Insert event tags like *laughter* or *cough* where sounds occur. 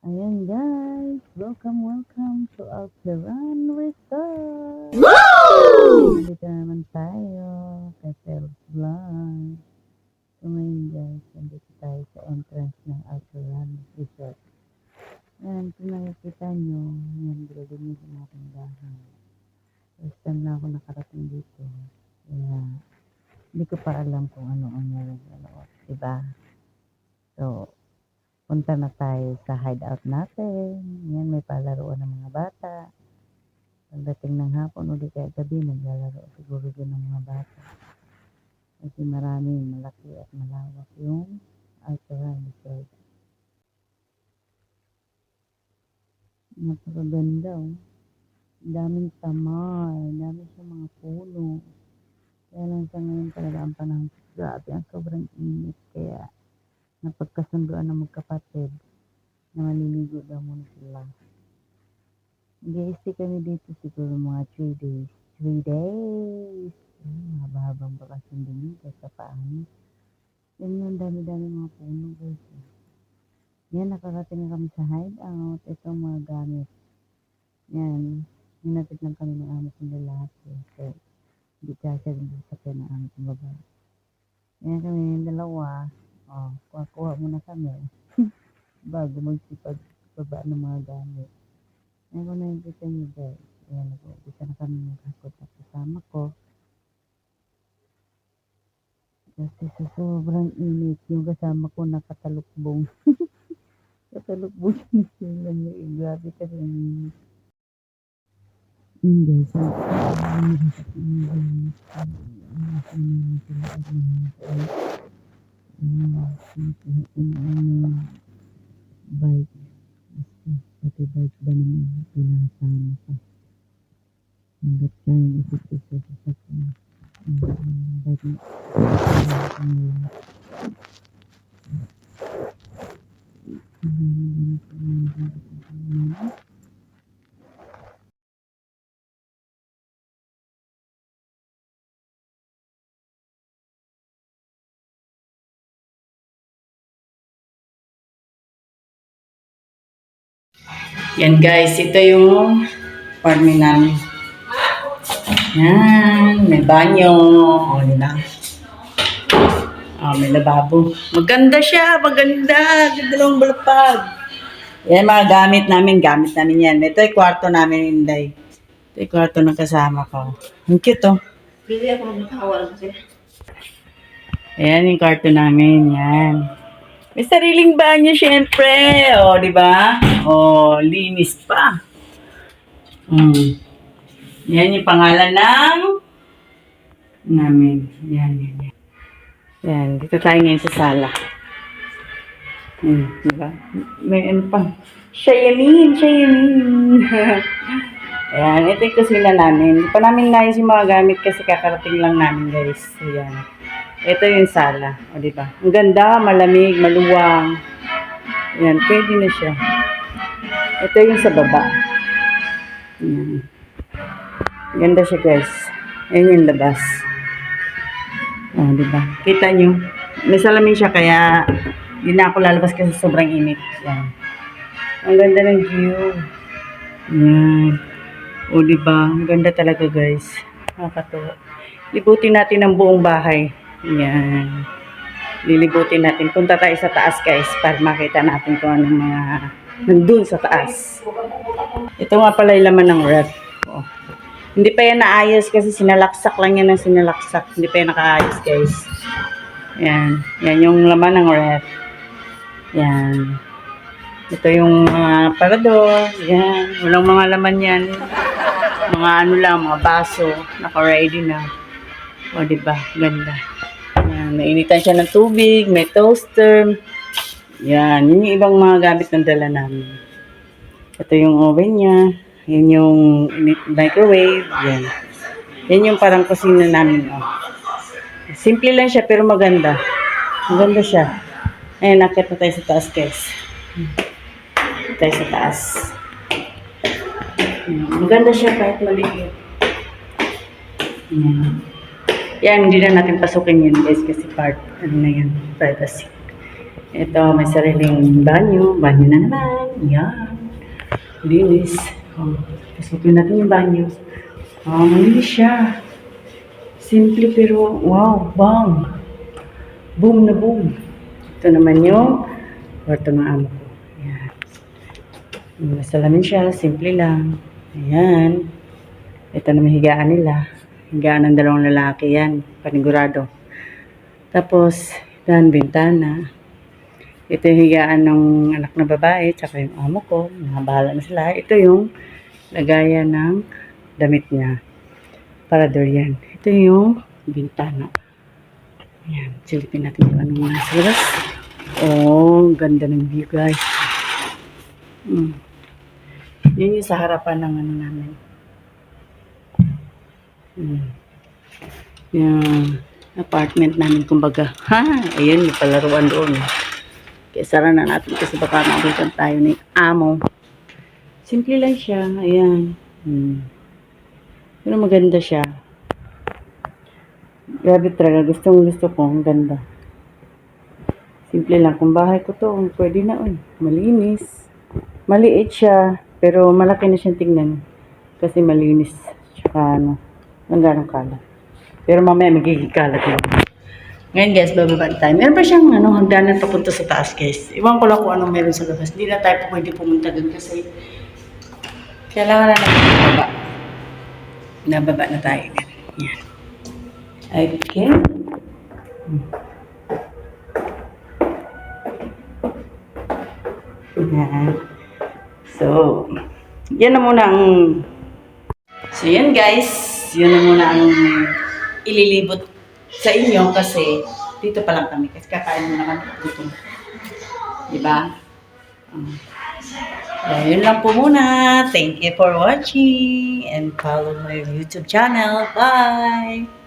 Ayan guys, welcome, welcome to Alteran Resort. Nandito naman tayo kay Sales Vlog. So ngayon guys, nandito tayo sa entrance ng Alteran Resort. Ayan, kung nakikita nyo, yan, building yung ating bahay. First time na ako nakarating dito. Kaya, hindi ko pa alam kung ano ang meron sa loob. Diba? So, punta na tayo sa hideout natin. Yan, may palaruan ng mga bata. Pagdating ng hapon, uli kaya gabi, naglalaro siguro din ng mga bata. Kasi marami, malaki at malawak yung Altaran Resort. Napakaganda oh. Daming tamar, dami sa mga puno. Kaya lang sa ngayon talaga ang panahon. Grabe, ang sobrang init. Kaya napagkasunduan ng magkapatid na maliligo daw muna sila. Mag-i-stay kami dito siguro mga 3 days. 3 days! Hmm, haba-habang bakasyon din dito sa paano. Yan yung dami-dami mga puno guys. Yan, nakarating na kami sa hideout. Ito ang mga gamit. Yan, hinatid lang kami ng amo kong lalaki. So, hindi kasya din sa kanya ng amo babae. Yan kami yung dalawa. Oh, kuha-kuha muna kami. *laughs* Bago magsipag baba ng mga gamit. Yan ko nakikita niyo guys. Ayan, nag-umpisa na kami maghakot at kasama ko. Kasi sa sobrang init, yung kasama ko nakatalukbong. *laughs* Katalukbong siya sila niya. Eh, grabe kasi ang init. Yun guys, ang ang hirap ng init. Ang init na namin sila at mahirap. Ayan, ano, bike. Basta, pati bike ba naman pinasama ka. Hanggat kaya isip-isip sa sakyan. Yan guys, ito yung farming namin. Yan, may banyo. O, lang. Ah, may lababo. Maganda siya, maganda. Ganda lang balapag. Yan mga gamit namin, gamit namin yan. Ito yung kwarto namin, Inday. Ito yung kwarto ng kasama ko. Ang cute, oh. Bili ako ng tawal kasi. Ayan yung kwarto namin, yan. May sariling banyo, syempre. O, di ba? O, linis pa. Hmm. Yan yung pangalan ng namin. Yan, yan, yan. Yan, dito tayo ngayon sa sala. Hmm, di ba? May ano pa. Shayamin, Shayamin. *laughs* Ayan, ito yung kusina namin. Hindi pa namin nais yung mga gamit kasi kakarating lang namin, guys. Ayan. Ito yung sala. O, di ba? Ang ganda, malamig, maluwang. Ayan, pwede na siya. Ito yung sa baba. Ayan. Ganda siya, guys. Ayan yung labas. O, di ba? Kita nyo. May salamin siya, kaya hindi na ako lalabas kasi sobrang init. Ayan. Ang ganda ng view. Ayan. O, di ba? Ang ganda talaga, guys. Nakakatuwa. Libutin natin ang buong bahay. Yan. Lilibutin natin. Punta tayo sa taas, guys, para makita natin kung anong mga nandun sa taas. Ito nga pala yung laman ng ref. Oh. Hindi pa yan naayos kasi sinalaksak lang yan ng sinalaksak. Hindi pa yan nakaayos, guys. Yan. Yan yung laman ng ref. Yan. Ito yung mga parador. Yan. Walang mga laman yan. Mga ano lang, mga baso. Naka-ready na. O, di ba? Ganda. Yan. Nainitan siya ng tubig. May toaster. Yan. Yun yung ibang mga gamit ng dala namin. Ito yung oven niya. Yan yung microwave. Yan. Yan yung parang kusina namin. Oh. Simple lang siya pero maganda. Maganda siya. Ayun, nakit na tayo sa taas, guys. Tayo sa taas. Maganda siya kahit maliit. Yan. Yan, hindi na natin pasukin yun guys kasi part, ano na yan, privacy. Ito, may sariling banyo. Banyo na naman. Yan. Linis. Oh, pasukin natin yung banyo. Oh, malinis siya. Simple pero wow, bang. Boom na boom. Ito naman yung kwarto ng amo ko. Yan. May salamin siya, simple lang. Ayan. Ito naman higaan nila. Higaan ng dalawang lalaki yan. Panigurado. Tapos, dan bintana. Ito yung higaan ng anak na babae, tsaka yung amo ko. Nabahala na sila. Ito yung lagayan ng damit niya. Parador yan. Ito yung bintana. Ayan. Silipin natin kung anong nasa labas. Oh, ganda ng view guys. Mm. Yun yung sa harapan ng ano namin. Mm. Yung apartment namin kumbaga. Ha, ayun, may palaruan doon. Kaya sara na natin kasi baka mabitan tayo ni amo. Simple lang siya. Ayan. Hmm. Pero maganda siya. Grabe talaga. Gustong gusto ko. Ang ganda. Simple lang. Kung bahay ko to, pwede na. Uy, malinis. Maliit siya. Pero malaki na siyang tingnan. Kasi malinis. Tsaka ano. Ang ganong kalat. Pero mamaya magiging kalat yun. Ngayon guys, bababa tayo. Meron pa siyang ano, hagdanan papunta sa taas guys. Iwan ko lang kung anong meron sa labas. Hindi na tayo pwede pumunta dun kasi kailangan na natin bababa. Nababa na tayo. Yan. Okay. Yan. So, yan na muna ang So, yan guys. Yun na muna ang ililibot sa inyo kasi dito pa lang kami. Kasi kakain muna kami. Gutom. Diba? Um, yun lang po muna. Thank you for watching and follow my YouTube channel. Bye!